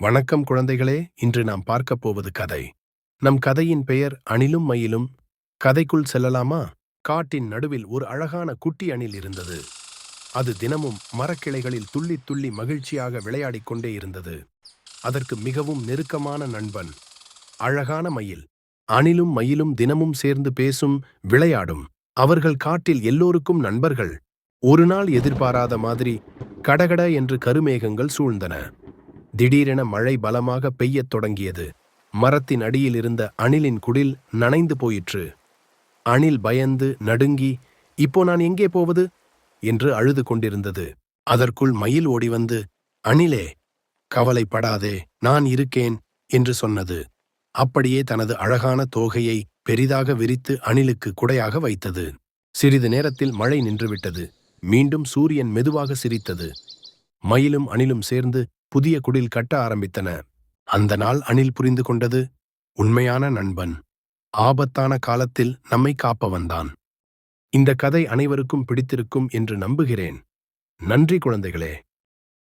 வணக்கம் குழந்தைகளே இன்று நாம் பார்க்கப் போவது கதை. நம் கதையின் பெயர் அணிலும் மயிலும். கதைக்குள் செல்லலாமா? காட்டின் நடுவில் ஒரு அழகான குட்டி அணில் இருந்தது. அது தினமும் மரக்கிளைகளில் துள்ளி துள்ளி மகிழ்ச்சியாக விளையாடிக் கொண்டே இருந்தது. அதற்கு மிகவும் நெருக்கமான நண்பன். அழகான மயில். அணிலும் மயிலும் தினமும் சேர்ந்து பேசும் விளையாடும். அவர்கள் காட்டில் எல்லோருக்கும் நண்பர்கள். ஒரு நாள் எதிர்பாராத மாதிரி கடகட என்று கருமேகங்கள் சூழ்ந்தன. திடீரென மழை பலமாக பெய்யத் தொடங்கியது. மரத்தின் அடியில் இருந்த அணிலின் குடில் நனைந்து போயிற்று. அணில் பயந்து நடுங்கி இப்போ நான் எங்கே போவது? என்று அழுது கொண்டிருந்தது. அதற்குள் மயில் ஓடி வந்து அணிலே கவலைப்படாதே நான் இருக்கேன் என்று சொன்னது. அப்படியே தனது அழகான தோகையை பெரிதாக விரித்து அணிலுக்கு குடையாக வைத்தது. சிறிது நேரத்தில் மழை நின்றுவிட்டது. மீண்டும் சூரியன் மெதுவாக சிரித்தது. மயிலும் அணிலும் சேர்ந்து புதிய குடில் கட்ட ஆரம்பித்தன. அந்த நாள் அணில் புரிந்து கொண்டது உண்மையான நண்பன் ஆபத்தான காலத்தில் நம்மை காப்பவன்தான் இந்த கதை அனைவருக்கும் பிடித்திருக்கும் என்று நம்புகிறேன். நன்றி குழந்தைகளே.